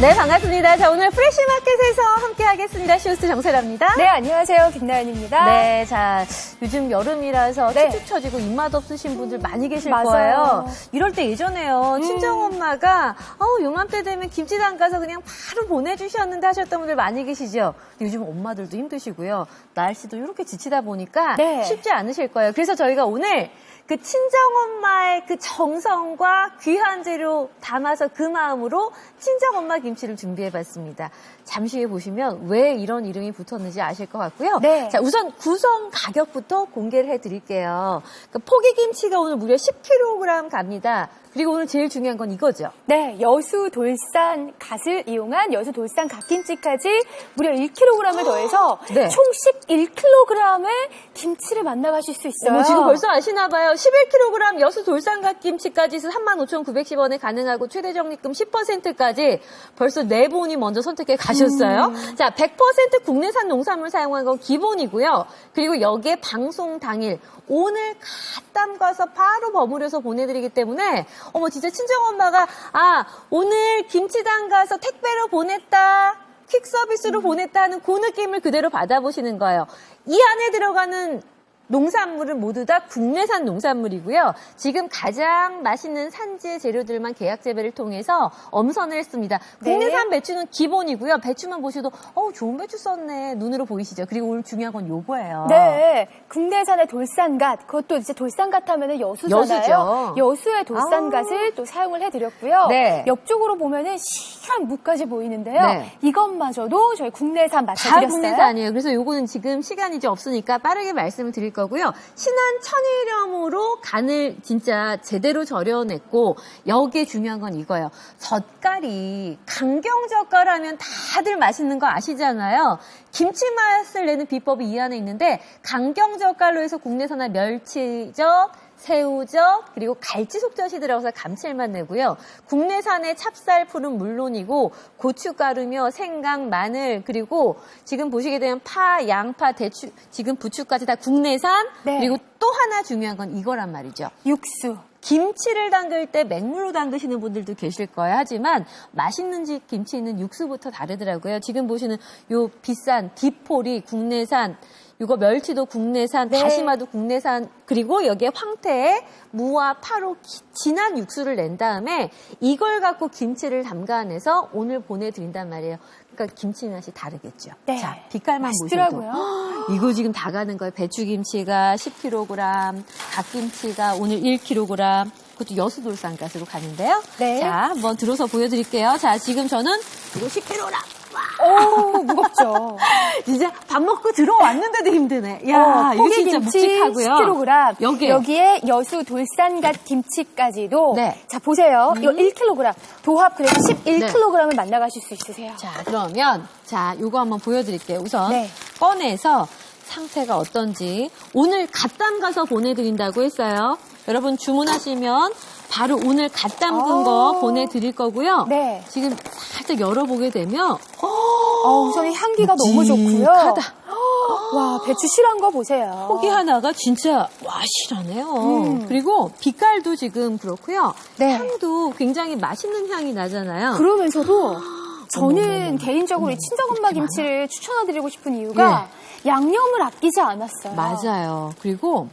네, 반갑습니다. 자, 오늘 프레시 마켓에서 함께 하겠습니다. 쇼스 정세라입니다. 네, 안녕하세요. 김나연입니다. 네, 자, 요즘 여름이라서 네. 축축 처지고 입맛 없으신 분들 많이 계실 맞아요. 거예요. 이럴 때 예전에요. 음. 친정엄마가, 어 요맘때 되면 김치 담가서 그냥 바로 보내주셨는데 하셨던 분들 많이 계시죠? 요즘 엄마들도 힘드시고요. 날씨도 이렇게 지치다 보니까 네. 쉽지 않으실 거예요. 그래서 저희가 오늘 그 친정엄마의 그 정성과 귀한 재료 담아서 그 마음으로 친정엄마 김치를 준비해봤습니다. 잠시 후에 보시면 왜 이런 이름이 붙었는지 아실 것 같고요. 네. 자, 우선 구성 가격부터 공개를 해드릴게요. 그 포기김치가 오늘 무려 10kg 갑니다. 그리고 오늘 제일 중요한 건 이거죠. 네, 여수 돌산 갓을 이용한 여수 돌산 갓김치까지 무려 1kg을 더해서 네. 총 11kg의 김치를 만나가실 수 있어요. 어머, 지금 벌써 아시나 봐요. 11kg 여수 돌산 갓 김치까지 해서 35,910원에 가능하고 최대 적립금 10%까지 벌써 네 분이 먼저 선택해 가 셨어요. 자, 100% 국내산 농산물 사용한 건 기본이고요. 그리고 여기에 방송 당일 오늘 갓 담 가서 바로 버무려서 보내드리기 때문에 어머 진짜 친정 엄마가 아 오늘 김치 담가서 택배로 보냈다 퀵 서비스로 보냈다 하는 그 느낌을 그대로 받아보시는 거예요. 이 안에 들어가는 농산물은 모두 다 국내산 농산물이고요. 지금 가장 맛있는 산지 재료들만 계약 재배를 통해서 엄선을 했습니다. 네. 국내산 배추는 기본이고요. 배추만 보셔도 어 좋은 배추 썼네 눈으로 보이시죠. 그리고 오늘 중요한 건 요거예요. 네, 국내산의 돌산갓, 그것도 이제 돌산갓 하면은 여수잖아요. 여수죠. 의 돌산갓을 또 사용을 해드렸고요. 네. 옆쪽으로 보면은 실한 무까지 보이는데요. 네. 이것마저도 저희 국내산 다 맞춰드렸어요. 국내산이에요. 그래서 요거는 지금 시간이 이제 없으니까 빠르게 말씀을 드릴 거 고요. 신한 천일염으로 간을 진짜 제대로 절여냈고 여기에 중요한 건 이거예요. 젓갈이 강경젓갈 하면 다들 맛있는 거 아시잖아요. 김치 맛을 내는 비법이 이 안에 있는데 강경젓갈로 해서 국내산의 멸치젓, 새우젓 그리고 갈치 속젓이 들어가서 감칠맛 내고요. 국내산의 찹쌀 풀은 물론이고 고춧가루며 생강, 마늘 그리고 지금 보시게 되면 파, 양파, 대추 지금 부추까지 다 국내산 네. 그리고 또 하나 중요한 건 이거란 말이죠. 육수. 김치를 담글 때 맹물로 담그시는 분들도 계실 거예요. 하지만 맛있는 집 김치는 육수부터 다르더라고요. 지금 보시는 요 비싼 디폴이 국내산, 이거 멸치도 국내산, 네. 다시마도 국내산, 그리고 여기에 황태에 무와 파로 기- 진한 육수를 낸 다음에 이걸 갖고 김치를 담가내서 오늘 보내드린단 말이에요. 그러니까 김치 맛이 다르겠죠. 네. 자, 빛깔만 맛있더라고요. 보셔도 이거 지금 다 가는 거예요. 배추김치가 10kg, 갓김치가 오늘 1kg, 그것도 여수돌산가스로 가는데요. 네. 자, 한번 들어서 보여드릴게요. 자, 지금 저는 이거 10kg. 오, 무겁죠. 진짜 밥 먹고 들어왔는데도 힘드네. 야, 어, 이거 진짜 묵직하고요. 10kg. 여기에. 여기에 여수 돌산갓 김치까지도. 네. 자, 보세요. 이거 1kg. 도합 그래서 11kg을 만나가실 수 있으세요. 자, 그러면 자, 요거 한번 보여 드릴게요. 우선 네. 꺼내서 상태가 어떤지 오늘 갓 담 가서 보내드린다고 했어요. 여러분 주문하시면 바로 오늘 갓 담근 어. 거 보내드릴 거고요. 네. 지금 살짝 열어보게 되면 어, 우선 이 향기가 너무 좋고요. 묵직하다. 와, 배추 실한 거 보세요. 포기 하나가 진짜 와 실하네요. 음. 그리고 빛깔도 지금 그렇고요. 네. 향도 굉장히 맛있는 향이 나잖아요. 그러면서도 저는. 개인적으로 이 친정엄마 김치를 추천해드리고 싶은 이유가 양념을 아끼지 않았어요. 맞아요. 그리고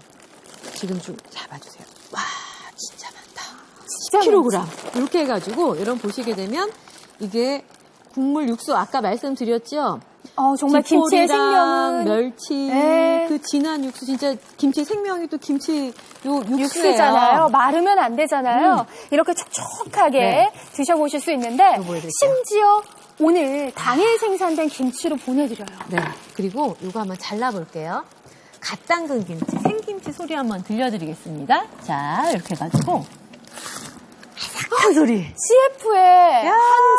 지금 좀 잡아주세요. 와, 진짜 많다. 진짜 10kg. 이렇게 해가지고, 여러분 보시게 되면, 이게 국물 육수, 아까 말씀드렸죠? 어, 정말 김치의 생명은 멸치, 네. 그 진한 육수, 진짜 김치 생명이 또 김치, 요. 육수잖아요. 마르면 안 되잖아요. 이렇게 촉촉하게 음. 네. 드셔보실 수 있는데. 심지어 오늘 당일 생산된 김치로 보내드려요. 네. 그리고 이거 한번 잘라볼게요. 갓 담근 김치, 생김치 소리 한번 들려드리겠습니다. 자, 이렇게 해가지고. 아삭한 소리. CF의 한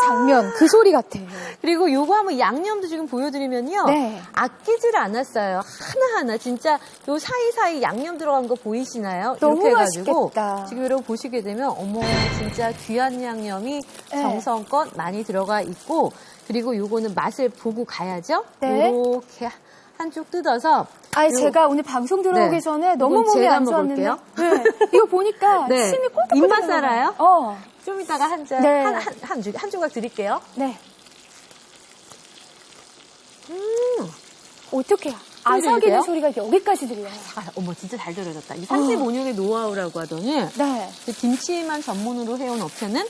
장면 그 소리 같아요. 그리고 요거 한번 양념도 지금 보여드리면요. 네. 아끼질 않았어요. 하나하나 진짜 요 사이사이 양념 들어간 거 보이시나요? 너무 이렇게 해가지고 맛있겠다. 지금 여러분 보시게 되면 어머 진짜 귀한 양념이 네. 정성껏 많이 들어가 있고 그리고 요거는 맛을 보고 가야죠. 네. 이렇게 한쪽 뜯어서 아, 요- 제가 오늘 방송 들어오기 네. 전에 너무 몸이 안 좋았는데. 네. 이거 보니까 네. 침이 꼴깍 입맛. 살아요? 어. 좀 이따가 한 잔, 네. 한, 한, 한, 주- 한 조각 드릴게요. 네. 음. 어떻게? 아삭이는 소리가 여기까지 들려요. 아, 어머, 진짜 잘 들어졌다. 이 35년의 노하우라고 하더니, 네. 그 김치만 전문으로 해온 업체는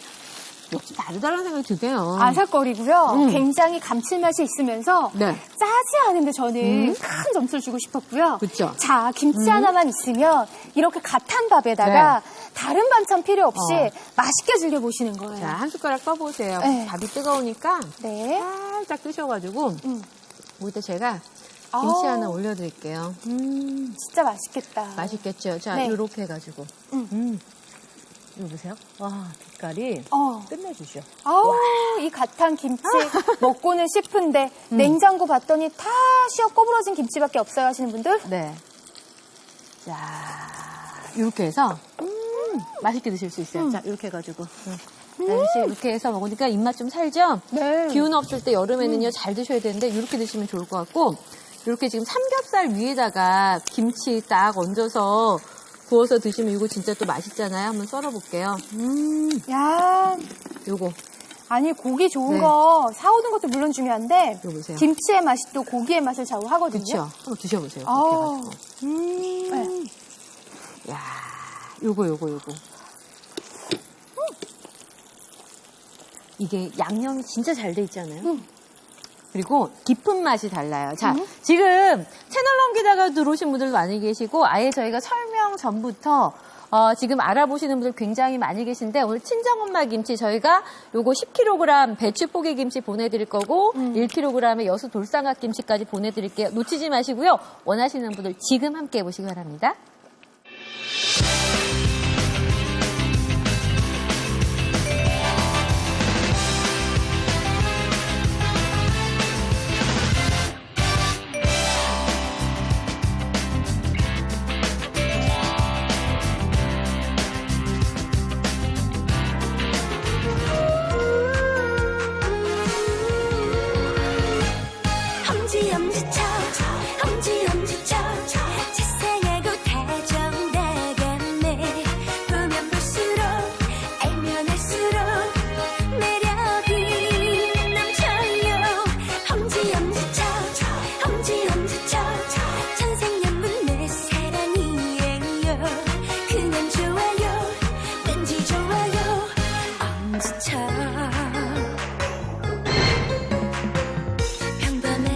역시 다르다는 생각이 드네요. 아삭거리고요. 음. 굉장히 감칠맛이 있으면서 네. 짜지 않은데 저는 음. 큰 점수를 주고 싶었고요. 그쵸. 자, 김치 하나만 있으면 이렇게 갓한 밥에다가 다른 반찬 필요 없이 네. 어. 맛있게 즐겨보시는 거예요. 자, 한 숟가락 떠보세요. 네. 밥이 뜨거우니까 네. 살짝 뜨셔가지고, 음. 여기다 제가 김치 아우. 하나 올려드릴게요. 음, 진짜 맛있겠다. 맛있겠죠? 자, 네. 이렇게 해가지고. 음. 음. 이거 보세요. 와, 빛깔이 어. 끝내주죠. 아우, 이 갓한 김치 먹고는 싶은데 음. 냉장고 봤더니 다 쉬어 꼬부러진 김치밖에 없어요 하시는 분들? 네. 자, 이렇게 해서, 음, 맛있게 드실 수 있어요. 자, 이렇게 해가지고. 음. 자, 역시 이렇게 해서 먹으니까 입맛 좀 살죠? 네. 기운 없을 때 여름에는요, 잘 드셔야 되는데, 이렇게 드시면 좋을 것 같고, 이렇게 지금 삼겹살 위에다가 김치 딱 얹어서 구워서 드시면 이거 진짜 또 맛있잖아요. 한번 썰어볼게요. 음, 야, 요거. 아니 고기 좋은 네. 거 사오는 것도 물론 중요한데 보세요. 김치의 맛이 또 고기의 맛을 좌우하거든요. 그쵸? 한번 드셔보세요. 아. 음. 네. 야 요거, 요거, 요거. 이게 양념이 진짜 잘 돼 있잖아요. 음. 그리고 깊은 맛이 달라요. 자, 지금 채널 넘기다가 들어오신 분들 많이 계시고, 아예 저희가 설명 전부터 어, 지금 알아보시는 분들 굉장히 많이 계신데, 오늘 친정엄마 김치 저희가 요거 10kg 배추 포기 김치 보내드릴 거고, 1kg의 여수 돌상각 김치까지 보내드릴게요. 놓치지 마시고요. 원하시는 분들 지금 함께 해보시기 바랍니다.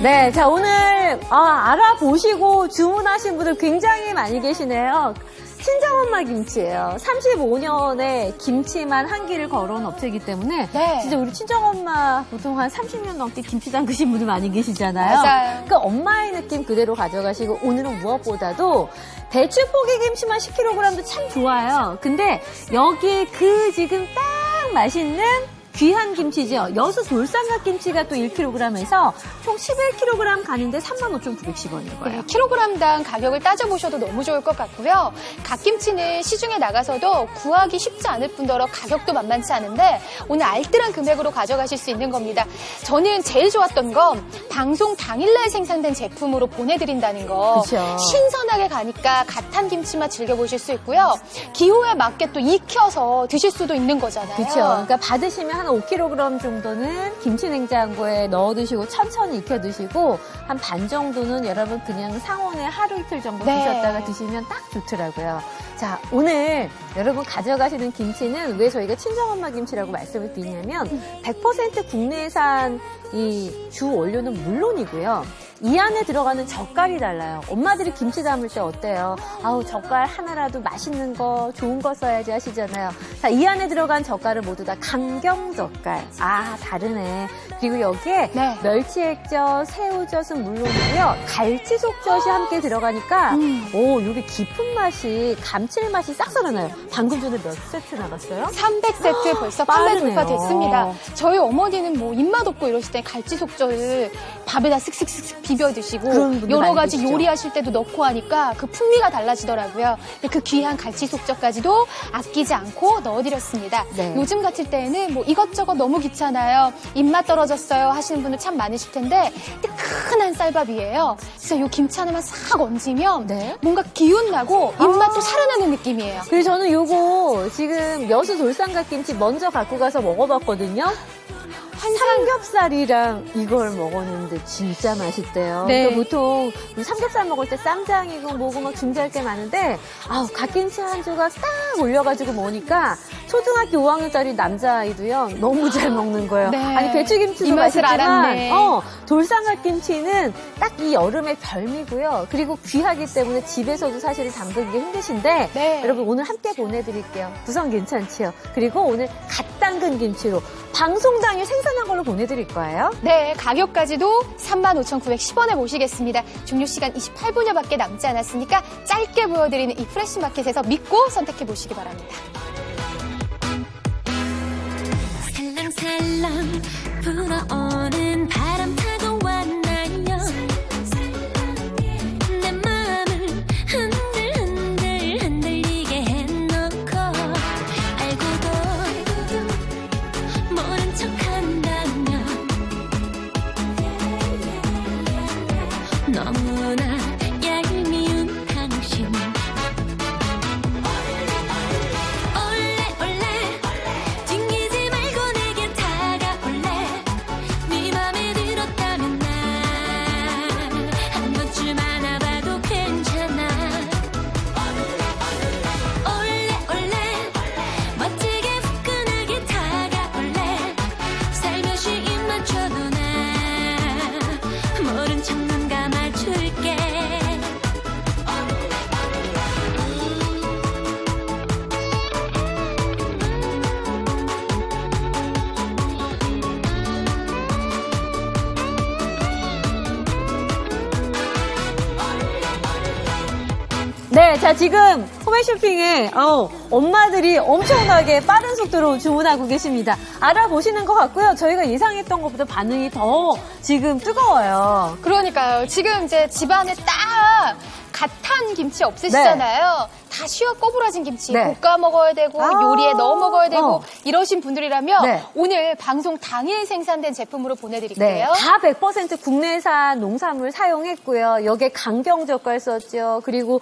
네, 자, 오늘, 아, 알아보시고 주문하신 분들 굉장히 많이 계시네요. 친정엄마 김치예요. 35년의 김치만 한 길을 걸어온 업체이기 때문에 네. 진짜 우리 친정엄마 보통 한 30년 넘게 김치 담그신 분들 많이 계시잖아요. 맞아요. 그 엄마의 느낌 그대로 가져가시고 오늘은 무엇보다도 배추 포기 김치만 10kg도 참 좋아요. 근데 여기 그 지금 딱 맛있는 귀한 김치죠. 여수 돌산각 김치가 또 1kg에서 총 11kg 가는데 35,910원인 거예요. 네, 킬로그램당 가격을 따져보셔도 너무 좋을 것 같고요. 갓김치는 시중에 나가서도 구하기 쉽지 않을 뿐더러 가격도 만만치 않은데 오늘 알뜰한 금액으로 가져가실 수 있는 겁니다. 저는 제일 좋았던 건 방송 당일날 생산된 제품으로 보내드린다는 거. 그쵸. 신선하게 가니까 갓한 김치만 즐겨보실 수 있고요. 기호에 맞게 또 익혀서 드실 수도 있는 거잖아요. 그렇죠. 그러니까 받으시면 한 5kg 정도는 김치 냉장고에 넣어 두시고 천천히 익혀 드시고 한 반 정도는 여러분 그냥 상온에 하루 이틀 정도 네. 두셨다가 드시면 딱 좋더라고요. 자, 오늘 여러분 가져가시는 김치는 왜 저희가 친정엄마 김치라고 말씀을 드리냐면 100% 국내산 이 주 원료는 물론이고요. 이 안에 들어가는 젓갈이 달라요. 엄마들이 김치 담을 때 어때요? 아우, 젓갈 하나라도 맛있는 거, 좋은 거 써야지 하시잖아요. 자, 이 안에 들어간 젓갈은 모두 다 강경 젓갈. 아, 다르네. 그리고 여기에 네. 멸치액젓, 새우젓은 물론이고요. 갈치속젓이 함께 들어가니까, 음. 오, 이게 깊은 맛이, 감칠맛이 싹 살아나요. 방금 전에 몇 세트 나갔어요? 300세트 벌써 판매. 돌파됐습니다. 저희 어머니는 뭐 입맛 없고 이러실 때 갈치 속젓을 밥에다 쓱쓱쓱쓱 비벼 드시고 여러 가지 계시죠. 요리하실 때도 넣고 하니까 그 풍미가 달라지더라고요. 그 귀한 갈치 속젓까지도 아끼지 않고 넣어드렸습니다. 네. 요즘 같을 때에는 뭐 이것저것 너무 귀찮아요. 입맛 떨어졌어요 하시는 분들 참 많으실 텐데 뜨끈한 쌀밥이에요. 그래서 요 김치 하나만 싹 얹으면 네. 뭔가 기운 나고 입맛도 살아나는 느낌이에요. 그리고 저는 요거 지금 여수 돌산갓김치 먼저 갖고 가서 먹어봤거든요. 삼겹살이랑 이걸 먹었는데 진짜 맛있대요. 네. 그러니까 보통 삼겹살 먹을 때 쌈장이고 뭐고 막 중지할 게 많은데 아우 갓김치 한 조각 딱 올려가지고 먹으니까 초등학교 5학년짜리 남자아이도요 너무 잘 먹는 거예요. 네. 아니 배추김치도 맛있지만. 어, 돌산갓김치는 딱 이 여름의 별미고요. 그리고 귀하기 때문에 집에서도 사실 담그기 힘드신데 네. 여러분 오늘 함께 보내드릴게요. 구성 괜찮지요? 그리고 오늘 갓 담근 김치로 방송 당일 생산한 걸로 보내드릴 거예요. 네, 가격까지도 35,910원에 모시겠습니다. 종료 시간 28분여밖에 남지 않았으니까 짧게 보여드리는 이 프레시 마켓에서 믿고 선택해 보시기 바랍니다. 불어오는 바람 네, 자 지금 홈앤쇼핑에 어, 엄마들이 엄청나게 빠른 속도로 주문하고 계십니다. 알아보시는 것 같고요. 저희가 예상했던 것보다 반응이 더 지금 뜨거워요. 그러니까요. 지금 이제 집안에 딱 갓한 김치 없으시잖아요. 다 쉬어 꼬부라진 김치 네. 볶아 먹어야 되고 아. 요리에 넣어 먹어야 되고 어. 이러신 분들이라면 네. 오늘 방송 당일 생산된 제품으로 네, 보내드릴게요. 다 100% 국내산 농산물 사용했고요. 여기에 강경젓갈 썼죠. 그리고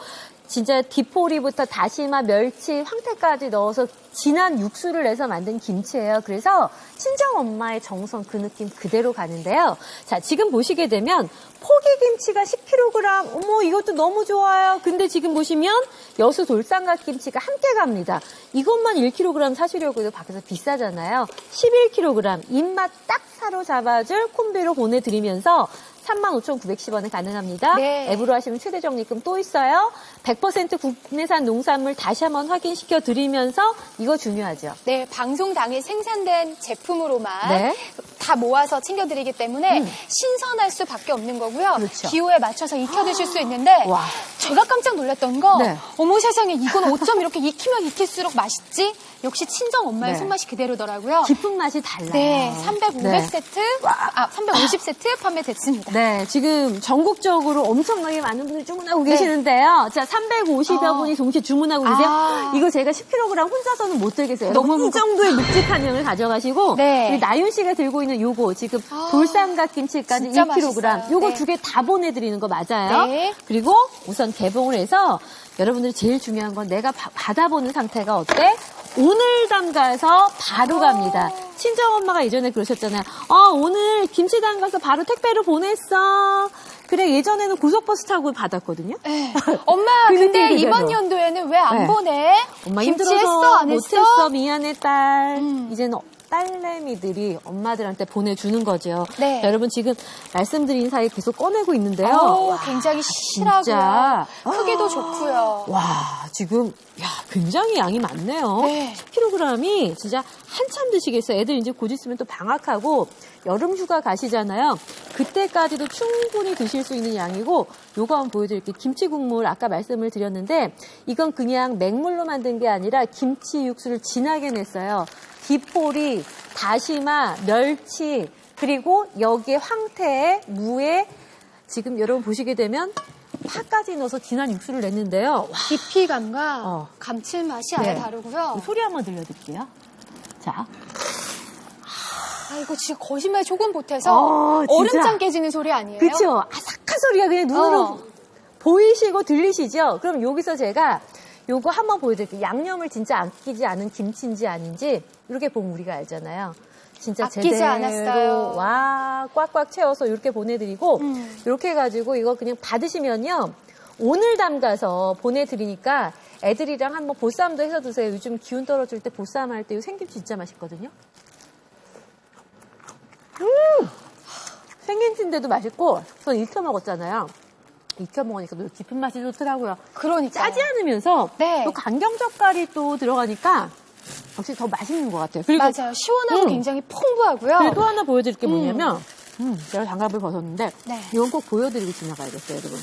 진짜 디포리부터 다시마, 멸치, 황태까지 넣어서 진한 육수를 내서 만든 김치예요. 그래서 친정 엄마의 정성 그 느낌 그대로 가는데요. 자, 지금 보시게 되면 포기김치가 10kg. 어머, 이것도 너무 좋아요. 근데 지금 보시면 여수 돌산갓 김치가 함께 갑니다. 이것만 1kg 사시려고 해도 밖에서 비싸잖아요. 11kg 입맛 딱 사로 잡아줄 콤비로 보내드리면서 35,910원에 가능합니다. 네. 앱으로 하시면 최대 적립금 또 있어요. 100% 국내산 농산물 다시 한번 확인시켜 드리면서 이거 중요하죠. 네, 방송 당일 생산된 제품으로만 네. 다 모아서 챙겨 드리기 때문에 신선할 수밖에 없는 거고요. 그렇죠. 기호에 맞춰서 익혀 드실 수 있는데 와. 제가 깜짝 놀랐던 거 네. 어머 세상에 이건 어쩜 이렇게 익히면 익힐수록 맛있지? 역시 친정 엄마의 네. 손맛이 그대로더라고요. 깊은 맛이 달라요. 네, 300, 500 네. 세트, 아, 350 세트 판매됐습니다. 네, 지금 전국적으로 엄청나게 많은 분들이 주문하고 네. 계시는데요. 자, 350여 아. 분이 동시에 주문하고 계세요. 아. 이거 제가 10kg 혼자서는 못 들겠어요. 너무 이 정도의 묵직한 양을 가져가시고 네. 나윤 씨가 들고 있는 요거 지금 아. 돌산갓 김치까지 진짜 1kg. 맛있어요. 요거 네. 두개 다 보내드리는 거 맞아요. 네. 그리고 우선 개봉을 해서 여러분들이 제일 중요한 건 내가 바- 받아보는 상태가 어때? 오늘 담가서 바로 갑니다. 친정 엄마가 예전에 그러셨잖아요. 아, 오늘 김치 담가서 바로 택배로 보냈어. 그래, 예전에는 고속버스 타고 받았거든요. 네. 엄마, 그 근데 이번. 연도에는 왜안 네. 보내? 엄마 힘들어서? 안 했어? 못했어. 미안해, 딸. 음. 이제는 딸내미들이 엄마들한테 보내주는 거죠. 네. 자, 여러분 지금 말씀드린 사이 계속 꺼내고 있는데요. 어우, 와, 굉장히 실하고요. 진짜. 크기도 아. 좋고요. 와, 지금, 야, 굉장히 양이 많네요. 네. 10kg이 진짜 한참 드시겠어요. 애들 이제 곧 있으면 또 방학하고 여름 휴가 가시잖아요. 그때까지도 충분히 드실 수 있는 양이고, 요거 한번 보여드릴게요. 김치 국물, 아까 말씀을 드렸는데, 이건 그냥 맹물로 만든 게 아니라 김치 육수를 진하게 냈어요. 디포리, 다시마, 멸치, 그리고 여기에 황태에 무에 지금 여러분 보시게 되면 파까지 넣어서 진한 육수를 냈는데요. 와, 깊이감과 어. 감칠맛이 아예 네. 다르고요. 소리 한번 들려드릴게요. 자, 아, 이거 진짜 거짓말 조금 보태서 어. 얼음장 깨지는 소리 아니에요? 그쵸? 아삭한 소리가 그냥 눈으로 어. 보이시고 들리시죠? 그럼 여기서 제가 요거 한번 보여드릴게요. 양념을 진짜 아끼지 않은 김치인지 아닌지 이렇게 보면 우리가 알잖아요. 진짜 아끼지 제대로 않았어요. 와 꽉꽉 채워서 이렇게 보내드리고 음. 이렇게 해가지고 이거 그냥 받으시면요. 오늘 담가서 보내드리니까 애들이랑 한번 보쌈도 해서 드세요. 요즘 기운 떨어질 때 보쌈 할 때 이 생김치 진짜 맛있거든요. 음! 생김치인데도 맛있고 전 익혀 먹었잖아요. 익혀 먹으니까 또 깊은 맛이 좋더라고요. 그러니까. 짜지 않으면서 네. 또 강경젓갈이 또 들어가니까 역시 더 맛있는 것 같아요. 그리고 맞아요. 시원하고 음. 굉장히 풍부하고요. 그리고 또 하나 보여드릴 게 음. 뭐냐면 음, 제가 장갑을 벗었는데 네. 이건 꼭 보여드리고 지나가야겠어요, 여러분.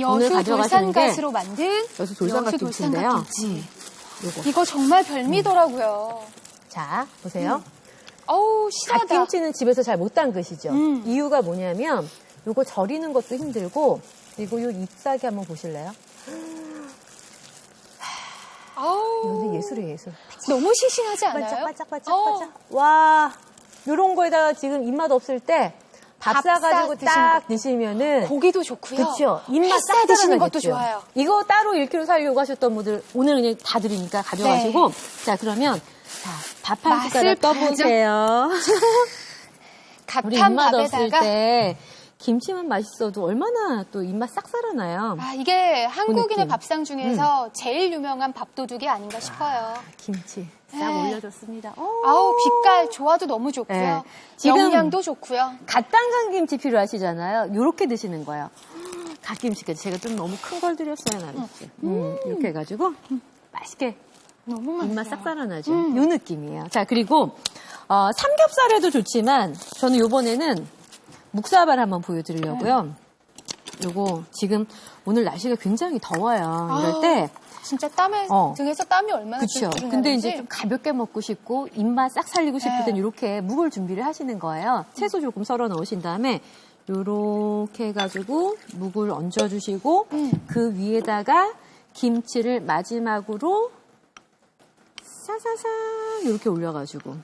여수 돌산가스로 만든 여수 돌산갓 여수 김치인데요. 돌산갓김치. 음. 이거 정말 별미더라고요. 자, 보세요. 어우, 실하다. 갓김치는 집에서 잘 못 담그시죠. 음. 이유가 뭐냐면 요거 절이는 것도 힘들고 그리고 요 잎사귀 한번 보실래요? 아우, 예술이에요, 예술. 너무 싱싱하지 않아요? 반짝반짝반짝반짝. 어, 와, 요런 거에다가 지금 입맛 없을 때밥밥 싸가지고 싸딱 드시면은 고기도 좋고요. 그렇죠. 입맛 싹 드시는. 것도 좋아요. 이거 따로 1kg 살려고 하셨던 분들 오늘 그냥 다 드리니까 가져가시고 네. 자 그러면 밥한 맛을 숟가락 떠보세요. 우리 입맛 없을 때 김치만 맛있어도 얼마나 또 입맛 싹 살아나요. 아, 이게 한국인의 느낌. 밥상 중에서 제일 유명한 밥도둑이 아닌가 싶어요. 김치 싹 네. 올려줬습니다. 어. 아우, 빛깔 조화도 너무 좋고요. 네. 영양도 좋고요. 갓 담근 김치 필요하시잖아요. 요렇게 드시는 거예요. 갓김치까지 제가 좀 너무 큰 걸 드렸어요, 나는지. 음, 이렇게 해가지고 맛있게 너무 맛있어요. 입맛 싹 살아나죠. 음. 요 느낌이에요. 자, 그리고 어, 삼겹살에도 좋지만 저는 요번에는 묵사발 한번 보여드리려고요. 요거 지금 오늘 날씨가 굉장히 더워요. 이럴 아우, 때 진짜 땀에 어. 등에서 땀이 얼마나 그렇죠. 근데. 이제 좀 가볍게 먹고 싶고 입맛 싹 살리고 싶을 땐 네. 이렇게 묵을 준비를 하시는 거예요. 채소 조금 썰어 넣으신 다음에 요렇게 해가지고 묵을 얹어주시고 음. 그 위에다가 김치를 마지막으로 사사사 이렇게 올려가지고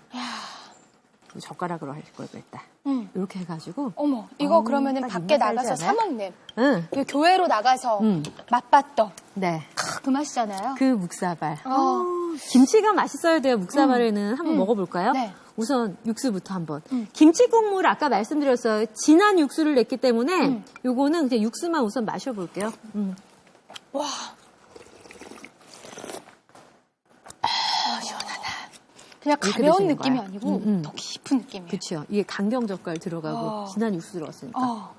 젓가락으로 할 걸 그랬다. 음. 이렇게 해가지고 어머, 이거 어, 그러면은 딱 밖에 나가서 사? 먹는. 응, 이거 교회로 나가서 음. 맛봤던 네, 크, 그 맛이잖아요. 그 묵사발. 어. 김치가 맛있어야 돼요. 묵사발에는 한번 음. 먹어볼까요? 네. 우선 육수부터 한번. 음. 김치 국물 아까 말씀드렸어요. 진한 육수를 냈기 때문에 음. 요거는 그냥 육수만 우선 마셔볼게요. 음. 와. 아, 시원하다. 그냥 가벼운 느낌이. 아니고 음, 음. 더 깊은 느낌이에요. 그렇죠. 이게 강경 젓갈 들어가고 어. 진한 육수 들어갔으니까. 어.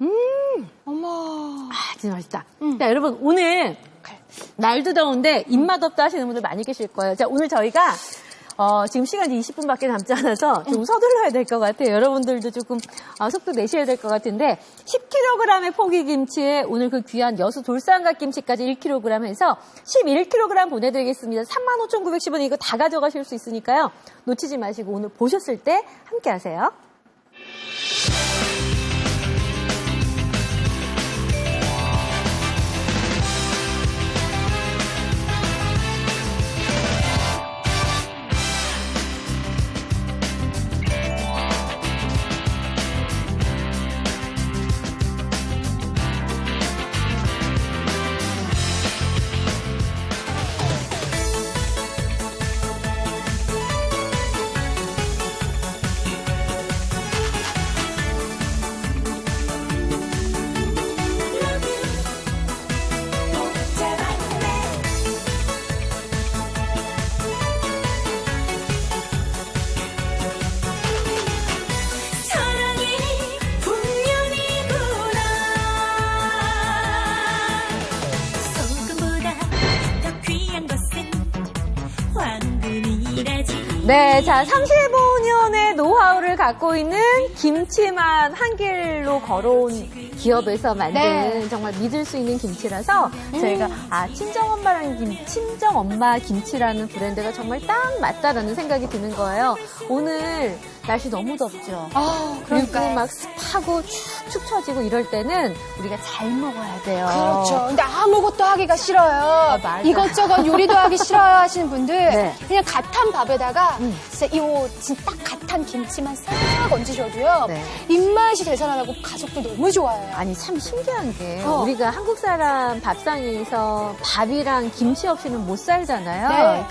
음. 어머. 아, 진짜 맛있다. 음. 자, 여러분 오늘 날도 더운데 입맛 없다 하시는 분들 많이 계실 거예요. 자, 오늘 저희가 어, 지금 시간이 20분밖에 남지 않아서 좀 서둘러야 될 것 같아요. 여러분들도 조금 어, 속도 내셔야 될 것 같은데 10kg의 포기 김치에 오늘 그 귀한 여수 돌산갓 김치까지 1kg 해서 11kg 보내드리겠습니다. 35,910원 이거 다 가져가실 수 있으니까요. 놓치지 마시고 오늘 보셨을 때 함께 하세요. 네, 자, 35년의 노하우를 갖고 있는 김치만 한 길로 걸어온 기업에서 만든 네. 정말 믿을 수 있는 김치라서 저희가 아, 친정엄마라는 김, 친정엄마 김치라는 브랜드가 정말 딱 맞다라는 생각이 드는 거예요. 오늘 날씨 너무 덥죠. 아, 그리고. 막 습하고 축축 처지고 이럴 때는 우리가 잘 먹어야 돼요. 그렇죠. 근데 아무것도 하기가 싫어요. 맞아. 이것저것 요리도 하기 싫어요 하시는 분들 네. 그냥 갓한 밥에다가 음. 진짜 이거 진짜 딱 갓한 김치만 싹 얹으셔도요. 네. 입맛이 되살아나고 가족도 너무 좋아요. 아니 참 신기한 게 어. 우리가 한국 사람 밥상에서 밥이랑 김치 없이는 못 살잖아요. 네.